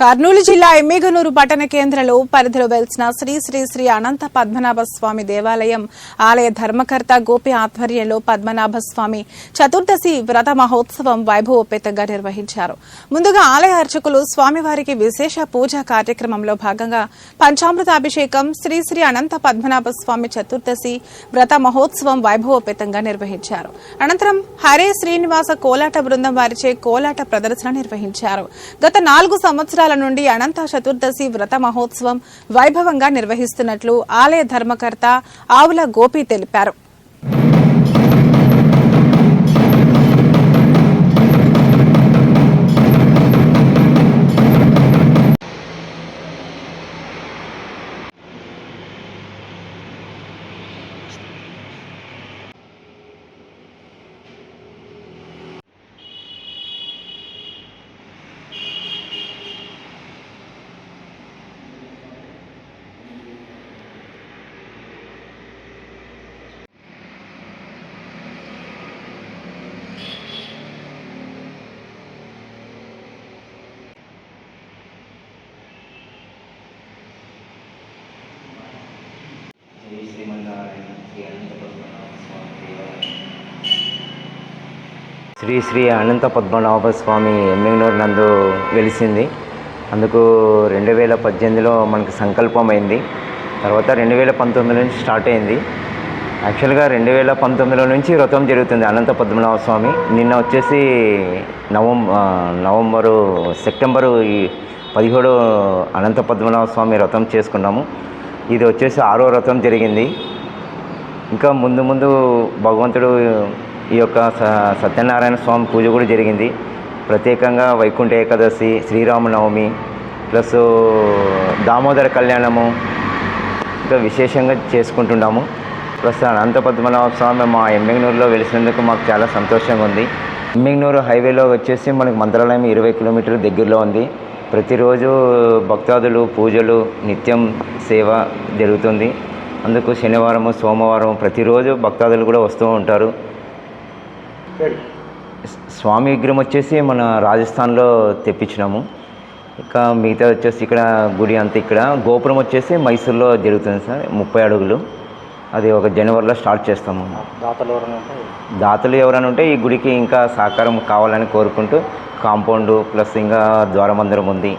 కర్నూలు జిల్లా ఎమ్మిగనూరు పట్టణ కేంద్రంలో పరిధిలో వెలిసిన శ్రీ శ్రీ శ్రీ అనంత పద్మనాభ స్వామి దేవాలయం. ఆలయ ధర్మకర్త గోపి ఆధ్వర్యంలో పద్మనాభ స్వామి చతుర్దశి వ్రత మహోత్సవం వైభవోపేతంగా నిర్వహించారు. ముందుగా ఆలయ అర్చకులు స్వామివారికి విశేష పూజా కార్యక్రమంలో భాగంగా పంచామృతాభిషేకం శ్రీ శ్రీ అనంత పద్మనాభ స్వామి చతుర్దశి వ్రత మహోత్సవం వైభవోపేతంగా నిర్వహించారు. అనంతరం హరే శ్రీనివాస కోలాట బృందం వారిచే కోలాట ప్రదర్శన నిర్వహించారు. గత నాలుగు సంవత్సరాలు నుండి అనంత చతుర్దశి వ్రత మహోత్సవం వైభవంగా నిర్వహిస్తున్నట్లు ఆలయ ధర్మకర్త ఆవుల గోపి తెలిపారు. శ్రీ శ్రీ అనంత పద్మనాభ స్వామి ఎమ్మిగనూరు నందు వెలిసింది. అందుకు రెండు వేల పద్దెనిమిదిలో మనకు సంకల్పం అయింది తర్వాత రెండు వేల పంతొమ్మిది నుంచి స్టార్ట్ అయింది. యాక్చువల్గా రెండు వేల పంతొమ్మిదిలో నుంచి వ్రతం జరుగుతుంది అనంత పద్మనాభ స్వామి. నిన్న వచ్చేసి నవం నవంబరు సెప్టెంబరు ఈ పదిహేడు అనంత పద్మనాభ స్వామి వ్రతం చేసుకున్నాము. ఇది వచ్చేసి ఆరో వ్రతం జరిగింది. ఇంకా ముందు ముందు భగవంతుడు ఈ యొక్క స- సత్యనారాయణ స్వామి పూజ కూడా జరిగింది. ప్రత్యేకంగా వైకుంఠ ఏకాదశి శ్రీరామనవమి ప్లస్ దామోదర కళ్యాణము ఇంకా విశేషంగా చేసుకుంటున్నాము. ప్లస్ అనంత పద్మనాభ స్వామి మా ఎమ్మిగనూరులో వెలిసినందుకు మాకు చాలా సంతోషంగా ఉంది. ఎమ్మిగనూరు హైవేలో వచ్చేసి మనకి మంత్రాలయం ఇరవై కిలోమీటర్ల దగ్గరలో ఉంది. ప్రతిరోజు భక్తాదులు పూజలు నిత్యం సేవ జరుగుతుంది. అందుకు శనివారము సోమవారం ప్రతిరోజు భక్తాదులు కూడా వస్తూ ఉంటారు. స్వామి విగ్రహం వచ్చేసి మన రాజస్థాన్లో తెప్పించినాము. ఇంకా మిగతా వచ్చేసి ఇక్కడ గుడి అంతా ఇక్కడ. గోపురం వచ్చేసి మైసూర్లో జరుగుతుంది సార్ ముప్పై అడుగులు. అది ఒక జనవరిలో స్టార్ట్ చేస్తాము. దాతలు ఎవరైనా ఉంటే? దాతలు ఎవరైనా ఉంటే ఈ గుడికి ఇంకా సహకారం కావాలని కోరుకుంటూ కాంపౌండ్ ప్లస్ ఇంకా ద్వారమందిరం ఉంది.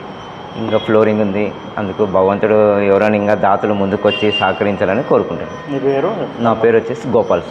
ఇంకా ఫ్లోరింగ్ ఉంది. అందుకు భగవంతుడు ఎవరైనా ఇంకా దాతలు ముందుకు వచ్చి సహకరించాలని కోరుకుంటాను మీ పేరు? నా పేరు వచ్చేసి గోపాల్